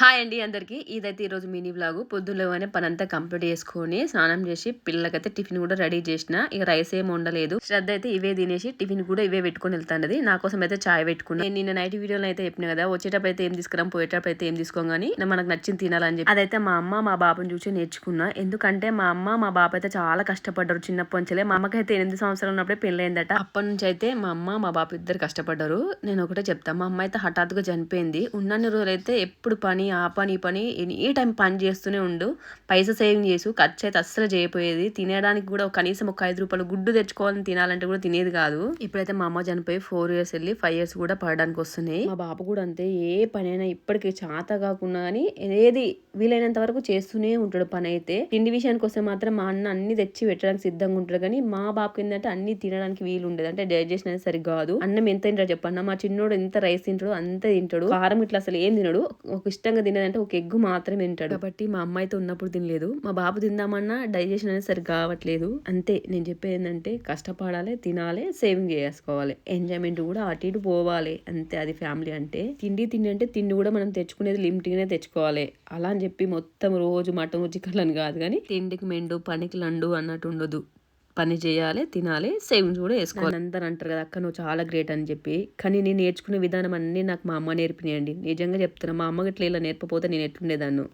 Hi అండి అందరికీ. ఇదైతే ఈరోజు మినీ బ్లాగ్ పొద్దున్నలోనే పని అంతా కంప్లీట్ చేసుకొని స్నానం చేసి పిల్లలకైతే టిఫిన్ కూడా రెడీ చేసిన. ఇక రైస్ ఏమి ఉండలేదు శ్రద్ధ అయితే ఇవే తినేసి టిఫిన్ కూడా ఇవే పెట్టుకొని వెళ్తాండది. నా కోసం అయితే చాయ్ పెట్టుకుని నేను నిన్న నైట్ వీడియోలో అయితే చెప్పిన కదా వచ్చేటప్పుడు అయితే ఏం తీసుకురాం పోయేటప్పుడు అయితే ఏం తీసుకోగాని మనకు నచ్చింది తినాలని చెప్పి. అదైతే మా అమ్మ మా బాబుని చూసి నేర్చుకున్నా. ఎందుకంటే మా అమ్మ మా బాబు అయితే చాలా కష్టపడ్డారు చిన్నప్పటి నుంచే. మా అమ్మకైతే ఎనిమిది సంవత్సరాలు ఉన్నప్పుడే పెళ్ళైందట అప్పటి నుంచి అయితే మా అమ్మ మా బాబు ఇద్దరు కష్టపడ్డారు. నేను ఒకటే చెప్తాను మా అమ్మ అయితే హఠాత్తుగా చనిపోయింది. ఉన్నన్ని రోజులు అయితే ఎప్పుడు పని ఆ పని ఈ పని ఎనీ టైం పని చేస్తూనే ఉండు. పైసా సేవింగ్ చేసు. ఖర్చు అయితే అస్సలు చేయపోయేది. తినడానికి కూడా కనీసం ఒక ఐదు రూపాయలు గుడ్డు తెచ్చుకోవాలని తినాలంటే కూడా తినేది కాదు. ఇప్పుడైతే మా అమ్మ చనిపోయి ఫోర్ ఇయర్స్ వెళ్ళి ఫైవ్ ఇయర్స్ కూడా పడడానికి వస్తున్నాయి. మా బాబు కూడా అంతే. ఏ పని అయినా ఇప్పటికి చాత కాకుండా కానీ ఏది వీలైనంత వరకు చేస్తూనే ఉంటాడు పని అయితే. తిండి విషయానికి వస్తే మాత్రం మా అన్న అన్ని తెచ్చి పెట్టడానికి సిద్ధంగా ఉంటాడు. కానీ మా బాబుకి ఏంటంటే అన్ని తినడానికి వీలు ఉండేది. అంటే డైజెషన్ అనేది సరిగ్గా కాదు. అన్నం ఎంత తింటాడు చెప్పన్న మా చిన్నోడు ఎంత రైస్ తింటాడు అంత తింటాడు. కారం ఇట్లా అసలు ఏం తినడు. ఒక ఇష్టంగా తినేదంటే ఒక ఎగ్గు మాత్రమే తింటాడు. కాబట్టి మా అమ్మాయితో ఉన్నప్పుడు తినలేదు. మా బాబు తిందామన్నా డైజెషన్ అనేది సరిగ్గా కావట్లేదు అంతే నేను చెప్పేది ఏంటంటే కష్టపడాలి తినాలి సేవింగ్ చేసుకోవాలి. ఎంజాయ్మెంట్ కూడా అటు ఇటు పోవాలి. అంతే అది ఫ్యామిలీ అంటే. తిండి తిండి అంటే తిండి కూడా మనం తెచ్చుకునేది లిమిట్గానే తెచ్చుకోవాలి. అలా అని చెప్పి మొత్తం రోజు మటన్ చికెన్లను అని కాదు కానీ తిండికి మెండు పనికి లండు అన్నట్టు ఉండదు. పని చేయాలి తినాలి సేవింగ్స్ కూడా వేసుకోవాలి. అందరూ అంటారు కదా అక్క నువ్వు చాలా గ్రేట్ అని చెప్పి. కానీ నేను నేర్చుకునే విధానం అన్నీ నాకు మా అమ్మ నేర్పినాయండి. నిజంగా చెప్తున్నా మా అమ్మ ఇట్లా ఇలా నేర్పపోతే నేను ఎట్లుండేదాన్ని?